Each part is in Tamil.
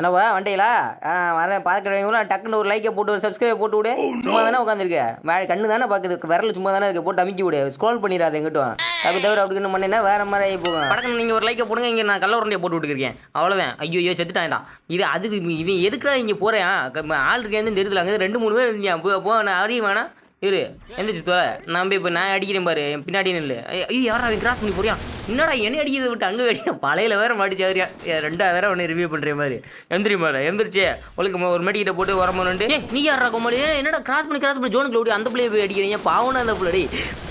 என்னப்பா வந்துட்டீங்களா ஆ வரேன் பார்க்குறவங்களும் டக்குன்னு ஒரு லைக்கை போட்டு ஒரு சப்ஸ்கிரைப் போட்டு விடு. சும்மா தானே உட்காந்துருக்க வே கண்ணு தானே பார்க்குது விரல் சும்மா தானே இருக்கு. போட்டு அமைக்கி விடு. ஸ்க்ரோல் பண்ணிடாத எங்கிட்டும். தப்பு தவிர அப்படின்னு பண்ணினா வேற மாதிரி ஆகி போகும். படக்கம் நீங்கள் ஒரு லைக்கை போடுங்க. இங்கே நான் கள்ள உருண்டையை போட்டு விட்டுருக்கேன் அவ்வளோதான் ஐயோ ஐயோ செத்துட்டான்டா. இது அதுக்கு இவன் எதுக்குடா இங்கே போகிறேன் ஆள் இருக்கேன்னு தெரியுதுல. அங்கே ரெண்டு மூணு பேர் இருந்தீங்க போ நான் அறிய வேணாம். இரு. எந்திரிச்சு தோல. நான் போய் இப்போ நான் அடிக்கிறேன் பாரு. பின்னாடி நில்லு. ஐயோ யாரா கிராஸ் பண்ணி போறியா? என்னடா என்ன அடிக்கிறது விட்டு அங்கே அடிக்க பழையில வேற மாட்டிச்சு ரெண்டாவது வேற ஒன்று ரிவ்யூ பண்ணுற மாதிரி. எந்திரி மாதிரி எந்திரிச்சு. உங்களுக்கு ஒரு மேட்டிக்கிட்ட போட்டு வரமோனுட்டு நீ யாரா கோமாளி? என்னடா கிராஸ் பண்ணி கிராஸ் பண்ணி ஜோனுக்கு ஓடி அந்த பிள்ளைய போய் அடிக்கிறீங்க? பாவனா அந்த பிள்ளை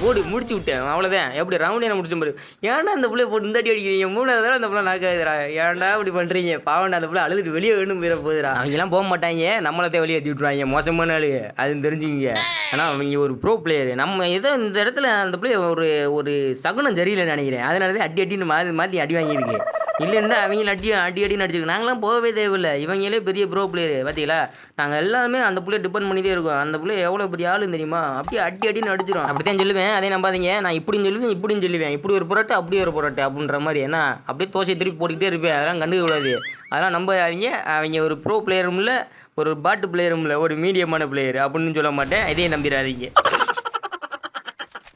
ஓடி முடிச்சு விட்டேன். அவ்வளோதான் எப்படி ரவுண்டே என்ன முடிச்சு பாரு. ஏன்டா அந்த பிள்ளைய போட்டு இந்த அடி அடிக்கிறீங்க? மூணாவது தடவை அந்த பிள்ளை நாக்காதுரா ஏன்டா இப்படி பண்ணுறீங்க பாவண்டா அந்த பிள்ளை அழுதுட்டு வெளியே வேணும் போயிட போகுதுடா. அவங்கெல்லாம் போக மாட்டாங்க. நம்மளத்தை வெளியே ஏற்றி விட்ருவாங்க மோசமான ஆளு. அது தெரிஞ்சுக்கிங்க. ஆனால் அவங்க ஒரு ப்ரோ பிளேயர் நம்ம ஏதோ இந்த இடத்துல அந்த பிள்ளை ஒரு ஒரு சகுனம் சரியில்லைன்னு நினைக்கிறேன். அதனால அடி அடின்னு மாறி மாற்றி அடி வாங்கியிருக்கு. இல்லைன்னா அவங்க அடி அடி அடின்னு அடிச்சிருக்கு நாங்களாம் போகவே தேவையில்லை. இவங்களே பெரிய ப்ரோ பிளேயர் பார்த்தீங்களா நாங்கள் எல்லாருமே அந்த பிள்ளைய டிபெண்ட் பண்ணிட்டே இருக்கோம். அந்த பிள்ளை எவ்வளோ பெரிய ஆளுன்னு தெரியுமா? அப்படியே அடி அடின்னு அடிச்சிடும் அப்படி தான் சொல்லுவேன். அதே நம்பாதீங்க. நான் இப்படின்னு சொல்லுவேன் இப்படின்னு சொல்லுவேன். இப்படி ஒரு புரட்டு அப்படி ஒரு புரட்டு அப்படின்ற மாதிரி. ஏன்னா அப்படியே தோசையை திருப்பி போட்டுக்கிட்டே இருப்பேன். அதெல்லாம் கண்டுக்க கூடாது. அதெல்லாம் நம்பாதீங்க. அவங்க ஒரு ப்ரோ பிளேயரும் இல்லை ஒரு பாட்டு பிளேயரும் இல்லை ஒரு மீடியமான பிளேயர் அப்படின்னு சொல்ல மாட்டேன். இதையும் நம்பிடாதீங்க.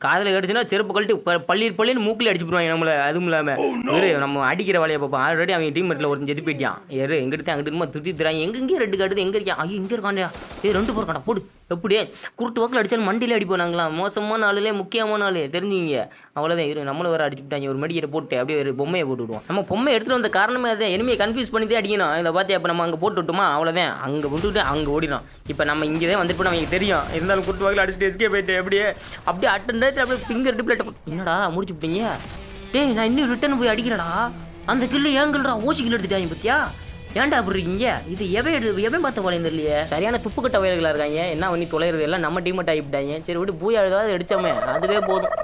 காதில் கடிச்சுன்னா செருப்பு கழட்டி ப- பள்ளீர் பள்ளின்னு மூக்கில் அடிச்சு போடுவாங்க நம்மளை. அதுவும் இல்லாமல் இரு நம்ம அடிக்கிற வேலையை பார்ப்போம். ஆல்ரெடி அவங்க டீம் மெட்டில் ஒருத்தன் செத்து போயிட்டான். ஏறு எங்கிட்ட அங்கிட்டு இருமா திருத்தி தராங்க. எங்கெங்கே ரெண்டு காட்டுது. எங்கே இருக்கான் ஐயோ இங்கே இருக்காண்டா ஏ ரெண்டு பேர் போடு. எப்படியே? குருட்டு வாக்கில் அடிச்சாலும் மண்டியில் அடிப்போம் நாங்களாம். மோசமான ஆளுலே முக்கியமான ஆளு. தெரிஞ்சுங்க அவ்வளோதான் இரு நம்மளும் வேறு அடிச்சு விட்டாங்க. ஒரு மடிக்கிற போட்டு அப்படியே ஒரு பொம்மையை போட்டு விடுவோம். நம்ம பொம்மை எடுத்துகிட்டு வந்த காரணமே அதான். எனிமையை கன்ஃபியூஸ் பண்ணி தான் அடிக்கணும். இதை பார்த்து அப்போ நம்ம அங்கே போட்டு விட்டோமா? அவ்வளோதான் அங்கே விட்டுட்டு அங்கே ஓடிடும் இப்போ நம்ம இங்கே தான் வந்துட்டு நமக்கு தெரியும். இருந்தாலும் குருட்டு வாக்கில் அடிச்சுட்டு எஸ்கே போயிட்டு அப்படியே அப்படியே நேரத்தில் அப்படியே ஃபிங்கர் டிப்ளேட் என்னடா முடிச்சு விட்டீங்க? டேய் நான் இன்னும் ரிட்டர்ன் போய் அடிக்கிறேடா அந்த கில்லு ஏன் கில்றா? ஓசி கில்லு எடுத்துட்டாங்க பத்தியா? ஏன்டா அப்படி இருக்கீங்க? இது எவன் எடு எவன் பார்த்த போல தெரியலையே. சரியான துப்புக்கட்ட வயல்களா இருக்காங்க. என்ன பண்ணி தொலைகிறது எல்லாம் நம்ம டீமெட் ஆகிவிட்டாங்க சரி விட்டு பூயா எழுதாவது அடித்தோமே அதுவே போதும்.